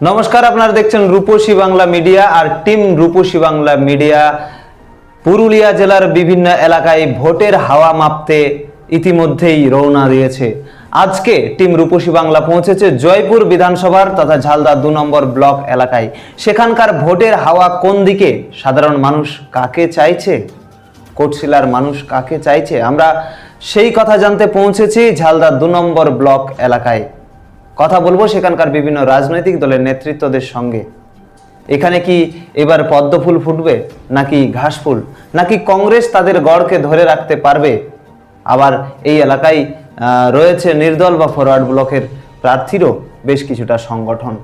নমস্কার, আপনারা দেখছেন রূপসী বাংলা মিডিয়া আর টিম রূপসী বাংলা মিডিয়া। পুরুলিয়া জেলার বিভিন্ন এলাকায় ভোটের হাওয়া মাপতে ইতিমধ্যেই রওনা দিয়েছে। আজকে টিম রূপসী বাংলা পৌঁছেছে জয়পুর বিধানসভার তথা ঝালদা দু নম্বর ব্লক এলাকায়। সেখানকার ভোটের হাওয়া কোন দিকে? সাধারণ মানুষ কাকে চাইছে? কোটশিলার মানুষ কাকে চাইছে? আমরা সেই কথা জানতে পৌঁছেছি ঝালদা দু নম্বর ব্লক এলাকায়। কথা বলব সেখানকার বিভিন্ন রাজনৈতিক দলের নেতৃত্বদের সঙ্গে। এখানে কি এবার পদ্ম ফুল ফুটবে, নাকি ঘাস ফুল, নাকি কংগ্রেস তাদের গড়কে ধরে রাখতে পারবে? আবার এই এলাকায় রয়েছে নির্দল বা ফরওয়ার্ড ব্লকের প্রার্থীরও বেশ কিছুটা সংগঠন।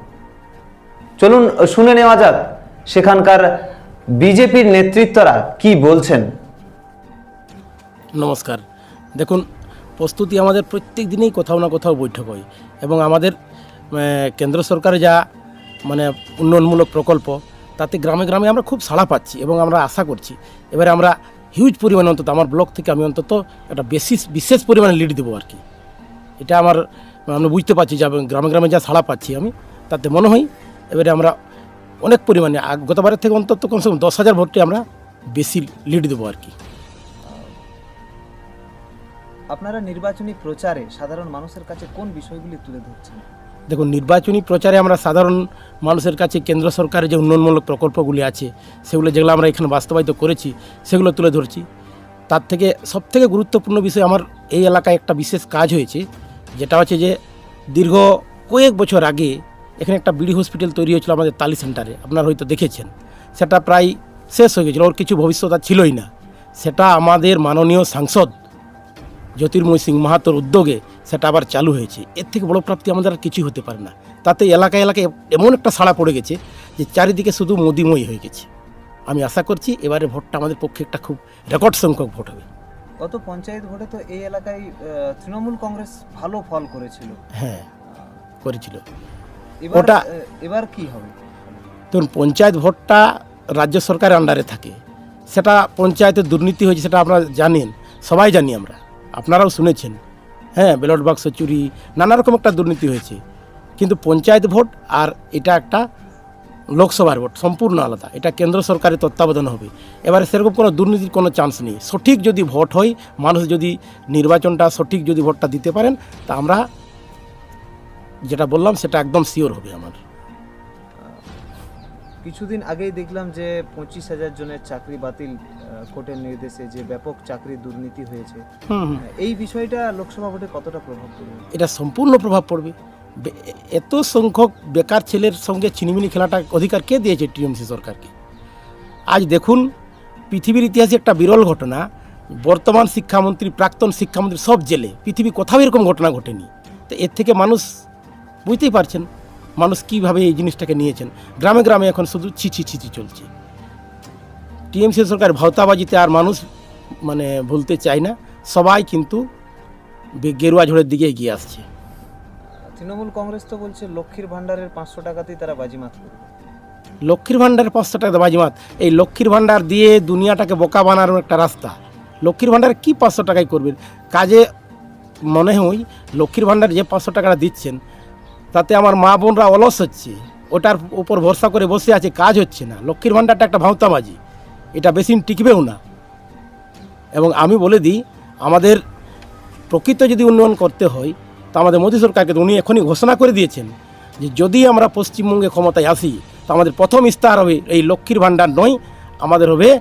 চলুন, শুনে নেওয়া যাক, সেখানকার বিজেপির নেতৃত্বরা কি বলছেন? নমস্কার। দেখুন প্রস্তুতি আমাদের প্রত্যেক দিনেই কোথাও না কোথাও বৈঠক হয় এবং আমাদের কেন্দ্র সরকারের যা মানে উন্নয়নমূলক প্রকল্প, তাতে গ্রামে গ্রামে আমরা খুব সাড়া পাচ্ছি এবং আমরা আশা করছি। এবারে আমরা হিউজ পরিমাণে অন্তত, আমার ব্লক থেকে আমি অন্তত একটা বেশি, বিশেষ পরিমাণে লিড দেবো আর কি। এটা আমার আমরা বুঝতে পারছি যে গ্রামে গ্রামে যা সাড়া পাচ্ছি আমি, তাতে মনে হয় এবারে আমরা অনেক পরিমাণে গতবারের থেকে অন্তত কমসে কম দশ হাজার ভোটে আমরা বেশি লিড দেবো আর কি। আপনারা নির্বাচনী প্রচারে সাধারণ মানুষের কাছে কোন বিষয়গুলি তুলে ধরছেন? দেখুন, নির্বাচনী প্রচারে আমরা সাধারণ মানুষের কাছে কেন্দ্র সরকারের যে উন্নয়নমূলক প্রকল্পগুলি আছে, সেগুলো যেগুলো আমরা এখানে বাস্তবায়িত করেছি, সেগুলো তুলে ধরছি। তার থেকে সবথেকে গুরুত্বপূর্ণ বিষয় আমার এই এলাকায় একটা বিশেষ কাজ হয়েছে, যেটা হচ্ছে যে দীর্ঘ কয়েক বছর আগে এখানে একটা বিডি হসপিটাল তৈরি হয়েছিল আমাদের তালি সেন্টারে, আপনারা হয়তো দেখেছেন। সেটা প্রায় শেষ হয়ে গেছিল, ওর কিছু ভবিষ্যৎ আর ছিলই না। সেটা আমাদের মাননীয় সাংসদ জ্যোতির্ময় সিং মাহাতোর উদ্যোগে সেটা আবার চালু হয়েছে। এর থেকে বড় প্রাপ্তি আমাদের আর কিছুই হতে পারে না। তাতে এলাকায় এলাকায় এমন একটা সাড়া পড়ে গেছে যে চারিদিকে শুধু মোদিময় হয়ে গেছে। আমি আশা করছি এবারে ভোটটা আমাদের পক্ষে একটা খুব রেকর্ড সংখ্যক ভোট হবে। গত পঞ্চায়েত ভোটে তো এই এলাকায় তৃণমূল কংগ্রেস ভালো ফল করেছিল। হ্যাঁ করেছিল। ওটা- এবার কি হবে? ধরুন পঞ্চায়েত ভোটটা রাজ্য সরকারের আন্ডারে থাকে। সেটা পঞ্চায়েতের দুর্নীতি হয়েছে সেটা আপনারা জানেন সবাই জানি আমরা। আপনারাও শুনেছেন। হ্যাঁ ব্যালট বাক্স চুরি, নানা রকম একটা দুর্নীতি হয়েছে। কিন্তু পঞ্চায়েত ভোট আর এটা একটা লোকসভার ভোট, সম্পূর্ণ আলাদা। এটা কেন্দ্র সরকারের তত্ত্বাবধান হবে। এবারে সেরকম কোনো দুর্নীতির কোনো চান্স নেই। সঠিক যদি ভোট হয়, মানুষ যদি নির্বাচনটা সঠিক যদি ভোটটা দিতে পারেন, তা আমরা যেটা বললাম, সেটা একদম শিওর হবে আমার। কিছুদিন আগেই দেখলাম যে পঁচিশ হাজার জনের চাকরি বাতিল কোর্টের নির্দেশে যে ব্যাপক চাকরি দুর্নীতি হয়েছে। হুম এই বিষয়টা লোকসভা ভোটে কতটা প্রভাব পড়বে? এটা সম্পূর্ণ প্রভাব পড়বে। এত সংখ্যক বেকার ছেলের সঙ্গে চিনিমিনি খেলাটা অধিকার কে দিয়েছে টিএমসি সরকারকে? আজ দেখুন পৃথিবীর ইতিহাসে একটা বিরল ঘটনা। বর্তমান শিক্ষামন্ত্রী প্রাক্তন শিক্ষামন্ত্রী সব জেলে। পৃথিবী কোথাও এরকম ঘটনা ঘটেনি। তো এর থেকে মানুষ বুঝতেই পারছেন মানুষ কীভাবে এই জিনিসটাকে নিয়েছেন? গ্রামে গ্রামে এখন শুধু ছিছি ছিছি চলছে। টিএমসি সরকার ভাওতাবাজিতে আর মানুষ মানে ভুলতে চায় না। সবাই কিন্তু গেরুয়া ঝড়ের দিকে এগিয়ে আসছে। তৃণমূল কংগ্রেস তো বলছে লক্ষ্মীর ভান্ডারের পাঁচশো টাকাতেই তারা বাজিমাত লক্ষ্মীর ভাণ্ডারের পাঁচশো টাকা বাজিমাত। এই লক্ষ্মীর ভাণ্ডার দিয়ে দুনিয়াটাকে বোকা বানানোর একটা রাস্তা। লক্ষ্মীর ভাণ্ডারে কী পাঁচশো টাকায় করবেন? কাজে মনে হয় লক্ষ্মীর ভাণ্ডার যে পাঁচশো টাকাটা দিচ্ছেন তাতে আমার মা বোনরা অলস হচ্ছে। ওটার উপর ভরসা করে বসে আছে, কাজ হচ্ছে না। লক্ষ্মীর ভাণ্ডারটা একটা ভাওতাবাজি। এটা বেশি টিকবেও না। এবং আমি বলে দিই, আমাদের প্রকৃত যদি উন্নয়ন করতে হয়, তা আমাদের মোদী সরকারকে উনি এখনই ঘোষণা করে দিয়েছেন যে যদি আমরা পশ্চিমবঙ্গে ক্ষমতায় আসি, তো আমাদের প্রথম ইস্তাহার হবে এই লক্ষ্মীর ভাণ্ডার নয়, আমাদের হবে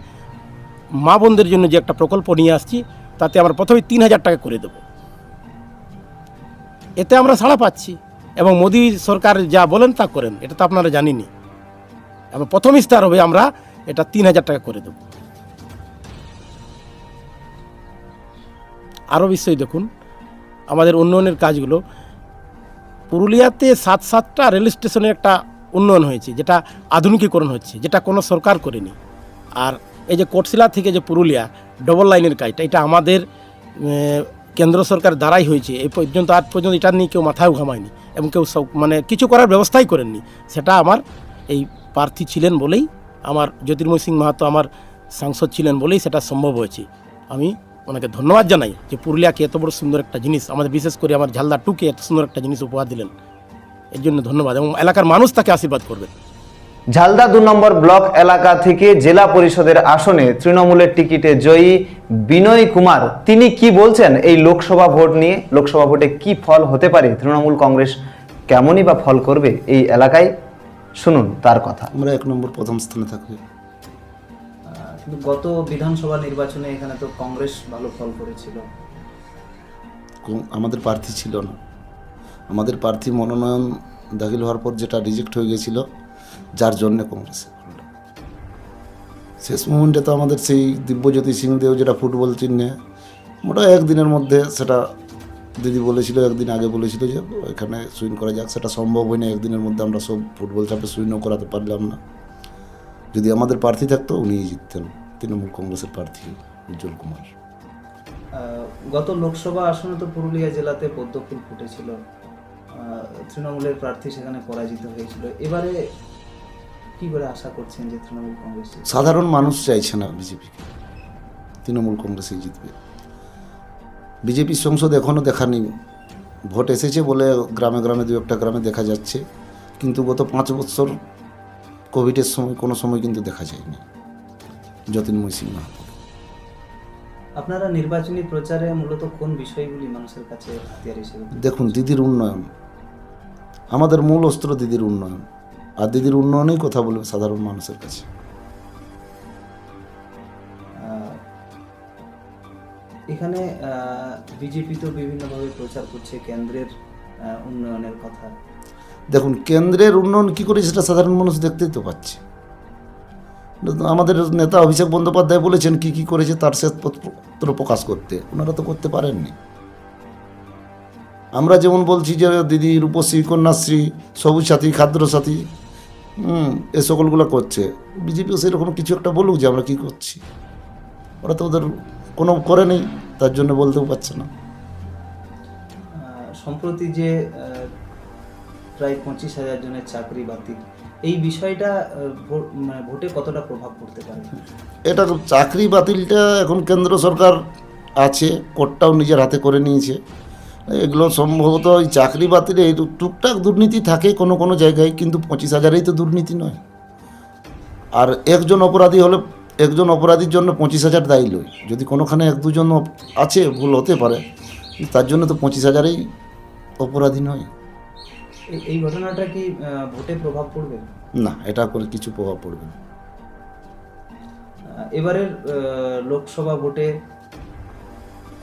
মা বোনদের জন্য যে একটা প্রকল্প নিয়ে আসছি, তাতে আমরা প্রথমে তিন হাজার টাকা করে দেব। এতে আমরা সাড়া পাচ্ছি। এবং মোদী সরকার যা বলেন তা করেন, এটা তো আপনারা জানিনি এবং প্রথম ইস্তাহার হবে আমরা, এটা তিন হাজার টাকা করে দেব। আরও বিষয় দেখুন, আমাদের উন্নয়নের কাজগুলো। পুরুলিয়াতে সাত সাতটা রেল স্টেশনের একটা উন্নয়ন হয়েছে, যেটা আধুনিকীকরণ হচ্ছে, যেটা কোনো সরকার করেনি। আর এই যে কোটশিলা থেকে যে পুরুলিয়া ডবল লাইনের কাজটা, এটা আমাদের কেন্দ্র সরকার দ্বারাই হয়েছে। এই পর্যন্ত, আজ পর্যন্ত এটা নিয়ে কেউ মাথাও ঘামায়নি এবং কেউ মানে কিছু করার ব্যবস্থাই করেননি। সেটা আমার এই প্রার্থী ছিলেন বলেই, আমার জ্যোতির্ময় সিং মাহাতো আমার সাংসদ ছিলেন বলেই সেটা সম্ভব হয়েছে। আমি ওনাকে ধন্যবাদ জানাই যে পুরুলিয়াকে এত বড় সুন্দর একটা জিনিস, আমাদের বিশেষ করে আমার ঝালদা টুকে এত সুন্দর একটা জিনিস উপহার দিলেন। এর জন্য ধন্যবাদ এবং এলাকার মানুষ তাকে আশীর্বাদ করবেন। ঝালদা দু নম্বর ব্লক এলাকা থেকে জেলা পরিষদের আসনে তৃণমূলের টিকিটে জয়ী বিনয় কুমার। তিনি কি বলছেন এই লোকসভা ভোট নিয়ে? লোকসভা ভোটে কি ফল হতে পারে? তৃণমূল কংগ্রেস কেমনই বা ফল করবে এই এলাকায়? শুনুন তার কথা। আমরা এক নম্বর প্রথম স্থানে থাকবে। আহ, কিন্তু গত বিধানসভা নির্বাচনে এখানে তো কংগ্রেস ভালো ফল করেছিল। আমাদের প্রার্থী ছিল না। আমাদের প্রার্থী মনোনয়ন দাখিল হওয়ার পর যেটা রিজেক্ট হয়ে গেছিল যার জন্য কংগ্রেসে শেষ মুমেন্টে তো আমাদের সেই দিব্যজ্যোতি সিংদেও যেটা ফুটবল চিহ্নে, মোটা একদিনের মধ্যে সেটা দিদি বলেছিল, একদিন আগে বলেছিল যে এখানে সুইন করা যাক। সেটা সম্ভব হয় না একদিনের মধ্যে আমরা সব ফুটবল চাপে সুইনও করাতে পারলাম না। যদি আমাদের প্রার্থী থাকতো, উনিই জিততেন, তৃণমূল কংগ্রেসের প্রার্থী উজ্জ্বল কুমার। গত লোকসভা আসনে তো পুরুলিয়া জেলাতে পদ্মফুল ফুটেছিল। তৃণমূলের প্রার্থী সেখানে পরাজিত হয়েছিল। এবারে কি করে আশা করছেন যে তৃণমূল কংগ্রেস সাধারণ মানুষ চাইছে না বিজেপিকে। তৃণমূল কংগ্রেসই জিতবে। বিজেপির সংসদ এখনও দেখানি ভোট এসেছে বলে গ্রামে গ্রামে দু একটা গ্রামে দেখা যাচ্ছে। কিন্তু গত পাঁচ বছর কোভিডের সময় কোনো সময় কিন্তু দেখা যায়নি। যতীনময় সিং মাহাতো আপনারা নির্বাচনী প্রচারে মূলত কোন বিষয়গুলি মানুষের কাছে হাতিয়ার হিসেবে দেখুন দিদির উন্নয়ন। আমাদের মূল অস্ত্র দিদির উন্নয়ন। আর দিদির উন্নয়নেই কথা বলবে সাধারণ মানুষের কাছে। এখানে বিজেপি তো বিভিন্নভাবে প্রচার করছে কেন্দ্রের উন্নয়নের কথা। দেখুন কেন্দ্রের উন্নয়ন কী করে সেটা সাধারণ মানুষ দেখতেই তো পাচ্ছে। আমাদের নেতা অভিষেক বন্দ্যোপাধ্যায় বলেছেন কি কি করেছে তার শ্বেতপত্র প্রকাশ করতে। ওনারা তো করতে পারেননি। আমরা যেমন বলছি যে দিদি রূপশ্রী কন্যাশ্রী সবুজ সাথী খাদ্য সাথী হুম এ সকলগুলো করছে। বিজেপিও সেরকম কিছু একটা বলুক যে আমরা কি করছি। ওরা তো ওদের কোনো করে নেই তার জন্য বলতেও পারছে না। সম্প্রতি যে প্রায় পঁচিশ হাজার জনের চাকরি বাতিল এই বিষয়টা মানে ভোটে কতটা প্রভাব পড়তে পারে? এটা চাকরি বাতিলটা এখন কেন্দ্র সরকার আছে কোর্টটাও নিজের হাতে করে নিয়েছে। এগুলো সম্ভবত ওই চাকরি বাতিলে এই টুকটাক দুর্নীতি থাকে কোনো কোনো জায়গায় কিন্তু পঁচিশ হাজারেই তো দুর্নীতি নয়। আর একজন অপরাধী হলে একজন অপরাধীর জন্য পঁচিশ হাজার দায়ী লই যদি কোনোখানে এক দুজন আছে ভুল হতে পারে তার জন্য তো পঁচিশ হাজারেই অপরাধী নয়। এই- এই ঘটনাটা কি ভোটে প্রভাব পড়বে? না এটা করে কিছু প্রভাব পড়বে না। এবারের লোকসভা ভোটে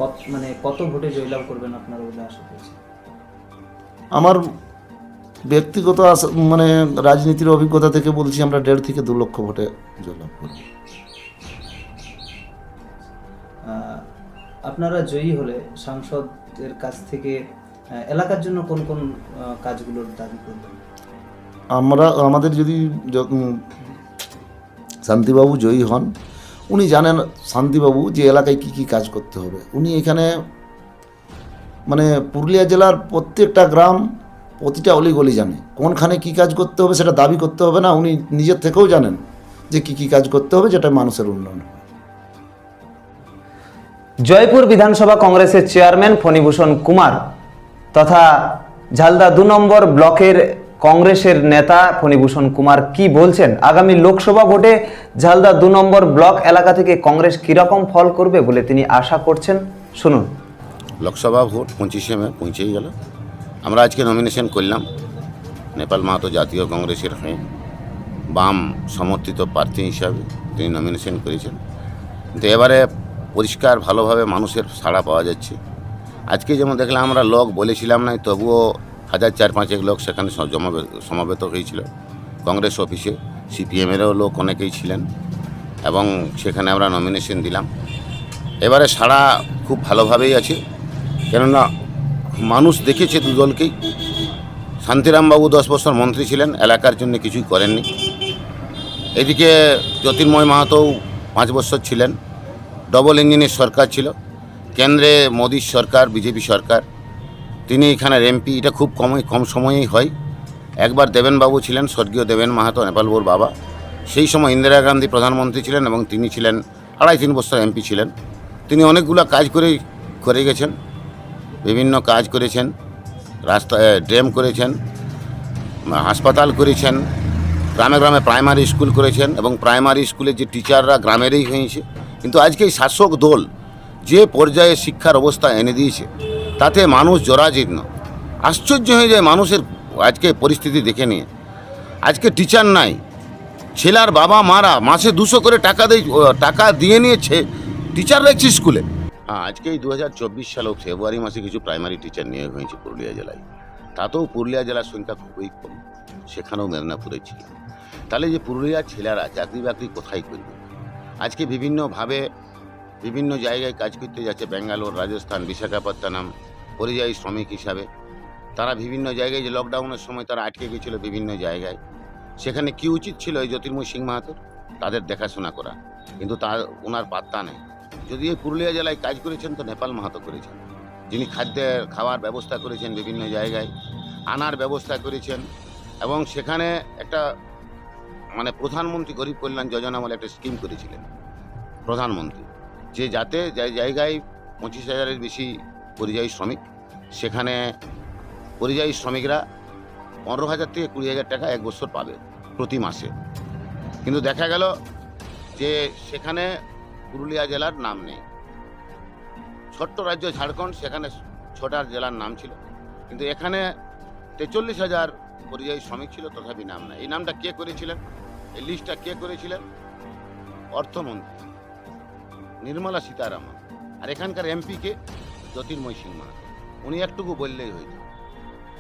কত মানে কত ভোটে জয়লাভ করবেন আপনারা বলে আশা করছি? আমার ব্যক্তিগত মানে রাজনীতির অভিজ্ঞতা থেকে বলছি আমরা দেড় থেকে দু লক্ষ ভোটে জয়লাভ করব। আহ, আপনারা জয়ী হলে সাংসদের কাছ থেকে এলাকার জন্য কোন কোন কাজগুলোর দাবি করবেন? আমরা আমাদের যদি শান্তিবাবু জয়ী হন উনি জানেন শান্তিবাবু যে এলাকায় কি কি কাজ করতে হবে। উনি এখানে মানে পুরুলিয়া জেলার প্রত্যেকটা গ্রাম, প্রতিটা অলিগলি জানে। কোনখানে কি কাজ করতে হবে সেটা দাবি করতে হবে না, উনি নিজের থেকেও জানেন যে কি কি কাজ করতে হবে যেটা মানুষের উন্নয়ন জয়পুর বিধানসভা কংগ্রেসের চেয়ারম্যান ফণীভূষণ কুমার তথা ঝালদা দু নম্বর ব্লকের কংগ্রেসের নেতা ফণীভূষণ কুমার কি বলছেন? আগামী লোকসভা ভোটে ঝালদা দু নম্বর ব্লক এলাকা থেকে কংগ্রেস কীরকম ফল করবে বলে তিনি আশা করছেন? শুনুন। লোকসভা ভোট পঁচিশে মে পৌঁছেই গেল। আমরা আজকে নমিনেশন করলাম। নেপাল মাহাতো জাতীয় কংগ্রেসের হয়ে বাম সমর্থিত প্রার্থী হিসাবে তিনি নমিনেশন করেছেন। কিন্তু এবারে পরিষ্কার ভালোভাবে মানুষের সাড়া পাওয়া যাচ্ছে। আজকে যেমন দেখলাম আমরা লোক বলেছিলাম না তবুও হাজার চার পাঁচেক লোক সেখানে সমাবেত হয়েছিল। কংগ্রেস অফিসে সিপিএমেরও লোক অনেকেই ছিলেন এবং সেখানে আমরা নমিনেশন দিলাম। এবারে সাড়া খুব ভালোভাবেই আছে। কেননা মানুষ দেখেছে দু দলকেই শান্তিরামবাবু দশ বছর মন্ত্রী ছিলেন, এলাকার জন্য কিছুই করেননি। এদিকে জ্যোতির্ময় মাহাতোও পাঁচ বছর ছিলেন। ডবল ইঞ্জিনের সরকার ছিল। কেন্দ্রে মোদির সরকার, বিজেপি সরকার। তিনি এখানের এমপি এটা খুব কম কম সময়েই হয়। একবার দেবেনবাবু ছিলেন, স্বর্গীয় দেবেন মাহাতো নেপালবোর বাবা। সেই সময় ইন্দিরা গান্ধী প্রধানমন্ত্রী ছিলেন এবং তিনি ছিলেন আড়াই তিন বছর এমপি ছিলেন। তিনি অনেকগুলো কাজ করে করে গেছেন। বিভিন্ন কাজ করেছেন। রাস্তা ড্রেম করেছেন হাসপাতাল করেছেন, গ্রামে গ্রামে প্রাইমারি স্কুল করেছেন এবং প্রাইমারি স্কুলে যে টিচাররা গ্রামেরই হয়েছে। কিন্তু আজকে এই শাসক দল যে পর্যায়ে শিক্ষার অবস্থা এনে দিয়েছে তাতে মানুষ জরাজীর্ণ। আশ্চর্য হয়ে যায় মানুষের আজকে পরিস্থিতি দেখে নিয়ে। আজকে টিচার নাই। ছেলার বাবা মারা মাসে দুশো করে টাকা দেয় টাকা দিয়ে নিয়েছে টিচার রাখছে স্কুলে আজকে এই দু হাজার চব্বিশ সালেও ফেব্রুয়ারি মাসে কিছু প্রাইমারি টিচার নিয়োগ হয়েছে পুরুলিয়া জেলায়। তাতেও পুরুলিয়া জেলার সংখ্যা খুবই কম। সেখানেও মেদিনীপুরে ছিল। তাহলে যে পুরুলিয়ার ছেলেরা চাকরি বাকরি কোথায় করবে? আজকে বিভিন্নভাবে বিভিন্ন জায়গায় কাজ করতে যাচ্ছে। ব্যাঙ্গালোর রাজস্থান, বিশাখাপত্তনম পরিযায়ী শ্রমিক হিসাবে। তারা বিভিন্ন জায়গায় যে লকডাউনের সময় তারা আটকে গেছিল বিভিন্ন জায়গায়। সেখানে কি উচিত ছিল এই জ্যোতির্ময় সিং মাহাতোর? তাদের দেখাশোনা করা। কিন্তু তার ওনার পাত্তা নেই। যদি এই পুরুলিয়া জেলায় কাজ করেছেন তো নেপাল মাহাতো করেছেন। যিনি খাদ্যের, খাওয়ার ব্যবস্থা করেছেন বিভিন্ন জায়গায়, আনার ব্যবস্থা করেছেন এবং সেখানে একটা মানে প্রধানমন্ত্রী গরিব কল্যাণ যোজনা বলে একটা স্কিম করেছিলেন। প্রধানমন্ত্রী। যে যাতে জায়গায় পঁচিশ হাজারের বেশি পরিযায়ী শ্রমিক সেখানে পরিযায়ী শ্রমিকরা পনেরো হাজার থেকে কুড়ি হাজার টাকা এক বছর পাবে প্রতি মাসে। কিন্তু দেখা গেল যে সেখানে পুরুলিয়া জেলার নাম নেই। ছোট্ট রাজ্য ঝাড়খণ্ড, সেখানে ছোটার জেলার নাম ছিল। কিন্তু এখানে তেচল্লিশ হাজার পরিযায়ী শ্রমিক ছিল, তথাপি নাম নেই। এই নামটা কে করেছিলেন? এই লিস্টটা কে করেছিলেন? অর্থমন্ত্রী, নির্মলা সীতারামন আর এখানকার এমপিকে জ্যোতির্ময় সিং উনি একটুকু বললেই হইত।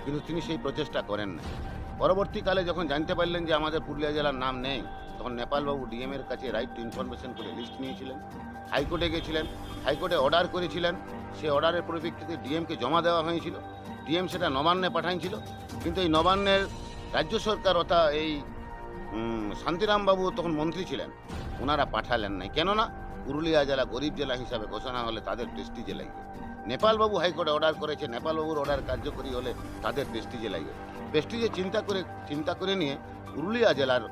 কিন্তু তিনি সেই প্রচেষ্টা করেন না পরবর্তীকালে যখন জানতে পারলেন যে আমাদের পুরুলিয়া জেলার নাম নেই, তখন নেপালবাবু ডিএম এর কাছে রাইট টু ইনফরমেশন করে লিস্ট নিয়েছিলেন। হাইকোর্টে গেছিলেন, হাইকোর্টে অর্ডার করেছিলেন। সেই অর্ডারের পরিপ্রেক্ষিতে ডিএমকে জমা দেওয়া হয়েছিল। ডিএম সেটা নবান্নে পাঠাইছিল। কিন্তু এই নবান্নের রাজ্য সরকার অর্থাৎ এই শান্তিরামবাবু তখন মন্ত্রী ছিলেন। ওনারা পাঠালেন নাই। কেননা পুরুলিয়া জেলা গরিব জেলা হিসাবে ঘোষণা হলে তাদের প্রেস্টিজে লাগবে নেপালবাবু হাইকোর্টে অর্ডার করেছে, নেপালবাবুর অর্ডার কার্যকরী হলে তাদের প্রেস্টিজে লাগবে। প্রেস্টিজে চিন্তা করে চিন্তা করে নিয়ে পুরুলিয়া জেলার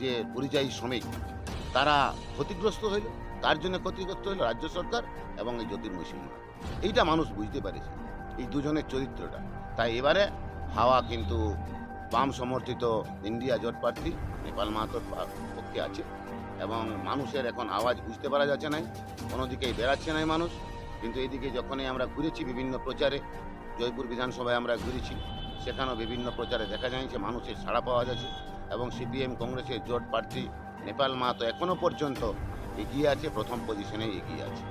যে পরিযায়ী শ্রমিক, তারা ক্ষতিগ্রস্ত হইল, তার জন্য ক্ষতিগ্রস্ত হইল রাজ্য সরকার এবং এই জ্যোতির্ময় সিংহ এইটা মানুষ বুঝতে পারেছে, এই দুজনের চরিত্রটা। তাই এবারে হাওয়া কিন্তু বাম সমর্থিত ইন্ডিয়া জোট প্রার্থী, নেপাল মাহাতোর পক্ষে আছে এবং মানুষের এখন আওয়াজ বুঝতে পারা যাচ্ছে নাই, কোনো দিকেই বেড়াচ্ছে নাই মানুষ। কিন্তু এদিকে যখনই আমরা ঘুরেছি বিভিন্ন প্রচারে, জয়পুর বিধানসভায় আমরা ঘুরেছি, সেখানেও বিভিন্ন প্রচারে দেখা যাচ্ছে মানুষের সাড়া পাওয়া যাচ্ছে এবং সিপিএম, কংগ্রেসের জোট প্রার্থী নেপাল মাহাতো এখনও পর্যন্ত এগিয়ে আছে, প্রথম পজিশনে এগিয়ে আছে।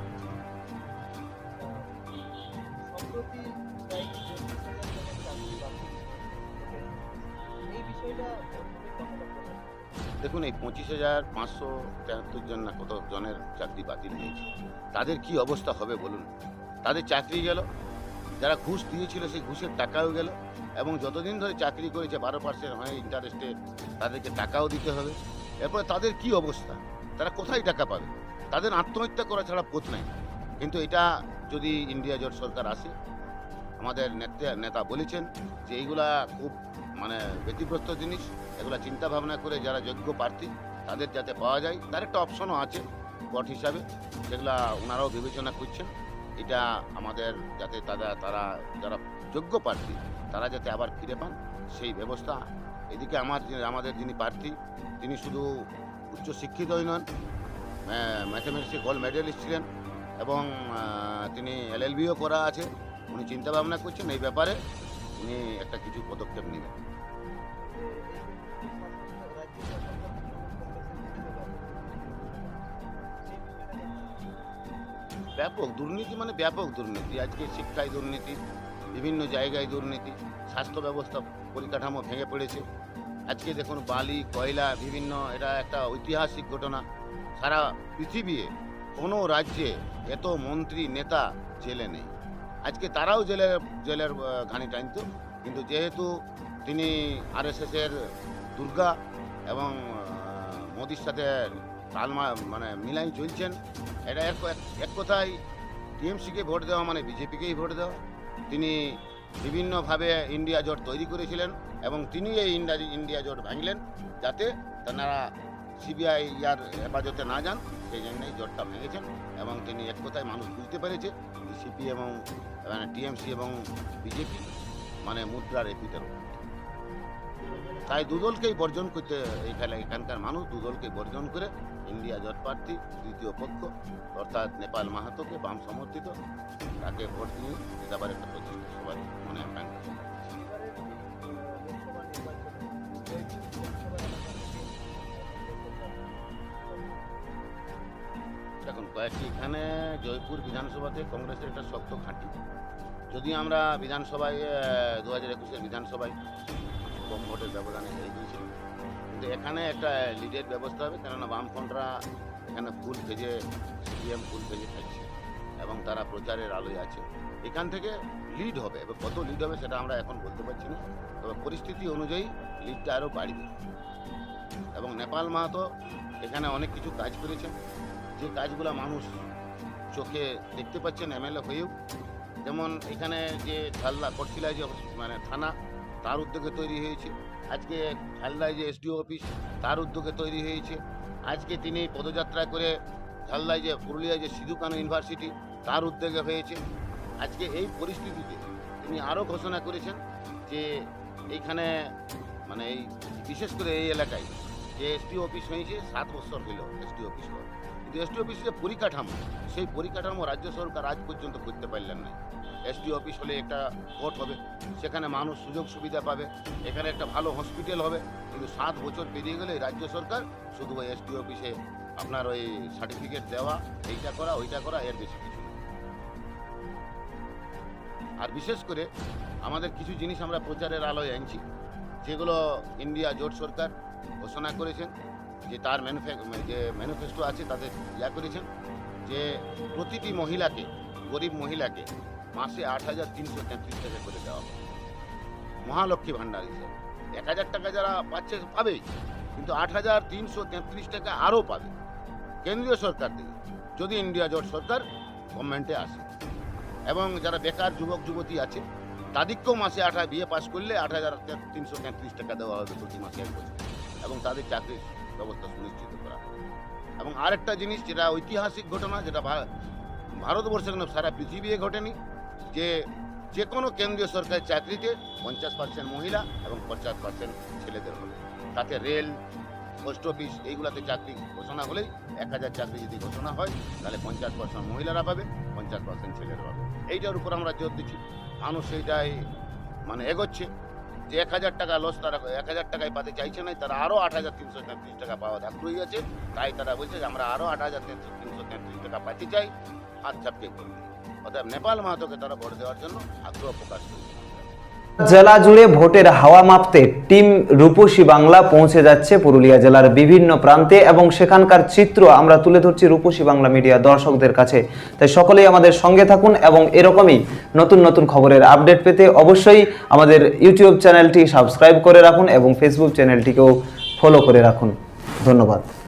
দেখুন, এই পঁচিশ হাজার পাঁচশো তেহাত্তর জন না কত জনের চাকরি বাতিল হয়েছে, তাদের কি অবস্থা হবে বলুন? তাদের চাকরি গেল, যারা ঘুষ দিয়েছিল সেই ঘুষের টাকাও গেল, এবং যতদিন ধরে চাকরি করেছে বারো পার্সেন্ট হয় ইন্টারেস্টে তাদেরকে টাকাও দিতে হবে। এরপরে তাদের কি অবস্থা? তারা কোথায় টাকা পাবে? তাদের আত্মহত্যা করা ছাড়া পথ নাই। কিন্তু এটা যদি ইন্ডিয়া জোট সরকার আসে, আমাদের নেতা নেতা বলেছেন যে এইগুলা খুব মানে ব্যতিগ্রস্ত জিনিস। এগুলা চিন্তা ভাবনা করে যারা যোগ্য প্রার্থী, তাদের যাতে পাওয়া যায়, তার একটা অপশনও আছে পট হিসাবে সেগুলা ওনারাও বিবেচনা করছেন। এটা আমাদের যাতে তারা তারা যারা যোগ্য প্রার্থী, তারা যাতে আবার ফিরে পান, সেই ব্যবস্থা এদিকে আমার আমাদের যিনি প্রার্থী, তিনি শুধু উচ্চ শিক্ষিতই নন ম্যাথামেটিক্সে গোল্ড মেডেলিস্ট ছিলেন এবং তিনি এলএলবিও করা আছে। উনি চিন্তাভাবনা করছেন, এই ব্যাপারে উনি একটা কিছু পদক্ষেপ নেবেন। ব্যাপক দুর্নীতি মানে ব্যাপক দুর্নীতি। আজকে শিক্ষায় দুর্নীতি, বিভিন্ন জায়গায় দুর্নীতি, স্বাস্থ্য ব্যবস্থা পরিকাঠামো ভেঙে পড়েছে। আজকে দেখুন বালি, কয়লা, বিভিন্ন এটা একটা ঐতিহাসিক ঘটনা। সারা পৃথিবী কোনো রাজ্যে এত মন্ত্রী, নেতা জেলে নেই। আজকে তারাও জেলের জেলের ঘানি টানতো। কিন্তু যেহেতু তিনি আরএসএসের দুর্গা এবং মোদির সাথে তালমা মানে মিলাই চলছেন এটা এক, এক- কথায় টিএমসিকে ভোট দেওয়া মানে বিজেপিকেই ভোট দেওয়া। তিনি বিভিন্নভাবে ইন্ডিয়া জোট তৈরি করেছিলেন এবং তিনি এই ইন্ডিয়া ইন্ডিয়া জোট ভাঙলেন যাতে তেনারা সিবিআই ইয়ার হেফাজতে না যান। সেই জন্যই জোটটা ভেঙেছেন এবং তিনি এক কথায় মানুষ বুঝতে পেরেছে সিপি এবং মানে টিএমসি এবং বিজেপি মানে মুদ্রার এপিতের তাই দুদলকেই বর্জন করতে এখানে এখানকার মানুষ দুদলকে বর্জন করে ইন্ডিয়া জোট প্রার্থী তৃতীয় পক্ষ, অর্থাৎ নেপাল মাহাতোকে বাম সমর্থিত, তাকে ভোট দিয়ে জেতাবার একটা প্রচেষ্টা সবার মনে আকাঙ্ক্ষা দেখুন, কয়েকটি এখানে জয়পুর বিধানসভাতে কংগ্রেসের একটা শক্ত ঘাঁটি। যদি আমরা বিধানসভায় দু হাজার একুশের বিধানসভায় কম ভোটের ব্যবধানে হেরে গিয়েছিল কিন্তু এখানে একটা লিডের ব্যবস্থা হবে, কেননা বামফ্রন্টরা এখানে ফুল ভেজে সিপিএম ফুল ভেজে খাচ্ছে এবং তারা প্রচারের আলোয় আছে। এখান থেকে লিড হবে, এবার কত লিড হবে সেটা আমরা এখন বলতে পারছি না, তবে পরিস্থিতি অনুযায়ী লিডটা আরও বাড়বে। এবং নেপাল মাহাতো এখানে অনেক কিছু কাজ করেছেন যে কাজগুলো মানুষ চোখে দেখতে পাচ্ছেন, এমএলএ হয়েও। যেমন এখানে যে ঝালদা কটকিলায় যে মানে থানা, তার উদ্যোগে তৈরি হয়েছে। আজকে ঝালদায় যে এসডিও অফিস, তার উদ্যোগে তৈরি হয়েছে। আজকে তিনি পদযাত্রা করে ঝালদায় যে পুরুলিয়ায় যে সিধু কানু ইউনিভার্সিটি, তার উদ্যোগে হয়েছে। আজকে এই পরিস্থিতিতে তিনি আরও ঘোষণা করেছেন যে এইখানে মানে এই বিশেষ করে এই এলাকায় যে এসটি অফিস হয়েছে, সাত বছর হইল এসটি অফিস কিন্তু এসটি অফিসের যে পরিকাঠামো, সেই পরিকাঠামো রাজ্য সরকার আজ পর্যন্ত করতে পারলেন না এসটি অফিস হলে একটা কোর্ট হবে, সেখানে মানুষ সুযোগ সুবিধা পাবে, এখানে একটা ভালো হসপিটাল হবে, কিন্তু সাত বছর পেরিয়ে গেলে রাজ্য সরকার শুধু ওই এসটি অফিসে আপনার ওই সার্টিফিকেট দেওয়া, এইটা করা, ওইটা করা, এর বেশি কিছু আর বিশেষ করে আমাদের কিছু জিনিস আমরা প্রচারের আলোয় আনছি, যেগুলো ইন্ডিয়া জোট সরকার ঘোষণা করেছেন, যে তার যে ম্যানিফেস্টো আছে তাদের ইয়া করেছেন, যে প্রতিটি মহিলাকে, গরিব মহিলাকে মাসে আট হাজার তিনশো তেত্রিশ টাকা করে দেওয়া হবে মহালক্ষ্মী ভাণ্ডার হিসাবে এক হাজার টাকা যারা পাচ্ছে পাবেই, কিন্তু আট হাজার তিনশো তেত্রিশ টাকা আরও পাবে। কেন্দ্রীয় সরকার থেকে যদি ইন্ডিয়া জোট সরকার গভর্নমেন্টে আসে। এবং যারা বেকার যুবক, যুবতী আছে, তাদেরকেও মাসে আট হাজার বিয়ে পাস করলে আট হাজার তিনশো তেত্রিশ টাকা দেওয়া হবে প্রতি মাসে এক বছর। এবং তাদের চাকরির ব্যবস্থা সুনিশ্চিত করা হবে। এবং আরেকটা জিনিস, যেটা ঐতিহাসিক ঘটনা, যেটা ভা- ভারতবর্ষে কেন সারা পৃথিবী ঘটেনি যে যে কোনো কেন্দ্রীয় সরকারি চাকরিতে পঞ্চাশ পার্সেন্ট মহিলা এবং পঞ্চাশ পার্সেন্ট ছেলেদের হবে। তাতে রেল, পোস্ট অফিস এইগুলাতে চাকরি ঘোষণা হলেই এক হাজার চাকরি যদি ঘোষণা হয়, তাহলে পঞ্চাশ পার্সেন্ট মহিলারা পাবে, পঞ্চাশ পার্সেন্ট ছেলেরা পাবে। এইটার উপর আমরা জোর দিচ্ছি। মানুষ সেইটাই মানে এগোচ্ছে। যে এক হাজার টাকা লস তারা এক হাজার টাকায় পাতে চাইছে না, তারা আরও আট হাজার তিনশো তেত্রিশ টাকা পাওয়া আগ্রহী আছে। তাই তারা বলছে যে আমরা আরও আট হাজার তিনশো তেত্রিশ টাকা পাইতে চাই, হাত চাপকে করবে অতএব নেপাল মাহাতোকে তারা ভোট দেওয়ার জন্য আগ্রহ প্রকাশ জেলা জুড়ে ভোটের হাওয়া মাপতে টিম রূপসী বাংলা পৌঁছে যাচ্ছে পুরুলিয়া জেলার বিভিন্ন প্রান্তে এবং সেখানকার চিত্র আমরা তুলে ধরছি রূপসী বাংলা মিডিয়া দর্শকদের কাছে। তাই সকলেই আমাদের সঙ্গে থাকুন এবং এরকমই নতুন নতুন খবরের আপডেট পেতে অবশ্যই আমাদের ইউটিউব চ্যানেলটি সাবস্ক্রাইব করে রাখুন এবং ফেসবুক চ্যানেলটিকেও ফলো করে রাখুন। ধন্যবাদ।